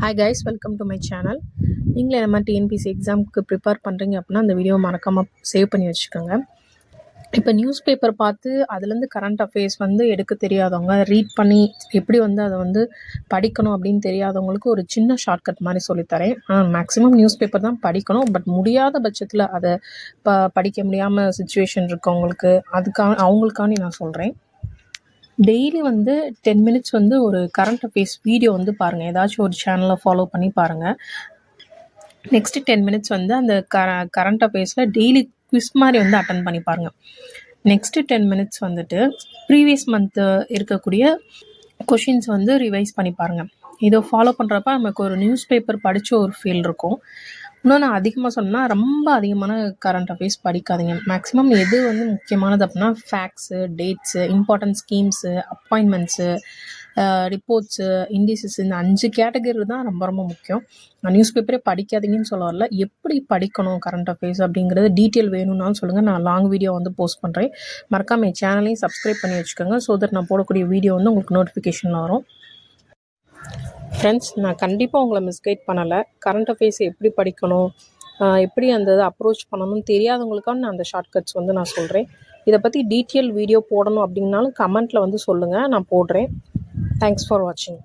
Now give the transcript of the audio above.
Hi guys welcome to my channel நீங்களே இந்த மாதிரி டிஎன்பிசி எக்ஸாமுக்கு ப்ரிப்பேர் பண்ணுறீங்க அப்படின்னா அந்த வீடியோ மறக்காமல் சேவ் பண்ணி வச்சுக்கோங்க. இப்போ நியூஸ் பேப்பர் பார்த்து அதுலேருந்து கரண்ட் அஃபேர்ஸ் வந்து எடுக்க தெரியாதவங்க ரீட் பண்ணி எப்படி வந்து அதை வந்து படிக்கணும் அப்படின்னு தெரியாதவங்களுக்கு ஒரு சின்ன ஷார்ட்கட் மாதிரி சொல்லித்தரேன். மேக்ஸிமம் நியூஸ் பேப்பர் தான் படிக்கணும். பட் முடியாத பட்சத்தில் அதை ப படிக்க முடியாமல் சுச்சுவேஷன் இருக்கவங்களுக்கு அதுக்கான அவங்களுக்காண்டி நான் சொல்கிறேன் டெய்லி வந்து டென் மினிட்ஸ் வந்து ஒரு கரண்ட் அஃபேர்ஸ் வீடியோ வந்து பாருங்கள் ஏதாச்சும் ஒரு சேனலை ஃபாலோ பண்ணி பாருங்கள் நெக்ஸ்ட்டு டென் மினிட்ஸ் வந்து அந்த கர கரண்ட் அஃபேர்ஸில் டெய்லி குவிஸ் மாதிரி வந்து அட்டன் பண்ணி பாருங்கள் நெக்ஸ்ட்டு டென் மினிட்ஸ் வந்துட்டு ப்ரீவியஸ் மந்த்து இருக்கக்கூடிய கொஷின்ஸ் வந்து ரிவைஸ் பண்ணி பாருங்கள் இதை ஃபாலோ பண்ணுறப்ப நமக்கு ஒரு நியூஸ் பேப்பர் படித்த ஒரு ஃபீல் இருக்கும். இன்னொன்று அதிகமாக சொன்னால் ரொம்ப அதிகமான கரண்ட் அஃபேர்ஸ் படிக்காதீங்க. மேக்ஸிமம் எது வந்து முக்கியமானது அப்படின்னா facts dates important schemes appointments reports indices இந்த அஞ்சு கேட்டகரி தான் ரொம்ப ரொம்ப முக்கியம். நான் நியூஸ் பேப்பரே படிக்காதீங்கன்னு சொல்ல வரல. எப்படி படிக்கணும் கரண்ட் அஃபேர்ஸ் அப்படிங்கிறது டீட்டெயில் வேணும்னாலும் சொல்லுங்கள் நான் லாங் வீடியோ வந்து போஸ்ட் பண்ணுறேன் மறக்காம என் சேனலையும் சப்ஸ்கிரைப் பண்ணி வச்சுக்கோங்க. ஸோ தட் நான் போடக்கூடிய வீடியோ வந்து உங்களுக்கு நோட்டிஃபிகேஷனில் வரும். ஃப்ரெண்ட்ஸ் நான் கண்டிப்பாக உங்களை மிஸ்கைட் பண்ணலை. கரண்ட் அஃபேர்ஸ் எப்படி படிக்கணும் எப்படி அந்த இதை அப்ரோச் பண்ணணும்னு தெரியாதவங்களுக்காக நான் அந்த ஷார்ட்கட்ஸ் வந்து நான் சொல்கிறேன் இதை பற்றி டீட்டெயில் வீடியோ போடணும் அப்படின்னாலும் கமெண்ட்டில் வந்து சொல்லுங்கள் நான் போடுறேன். தேங்க்ஸ் ஃபார் வாட்சிங்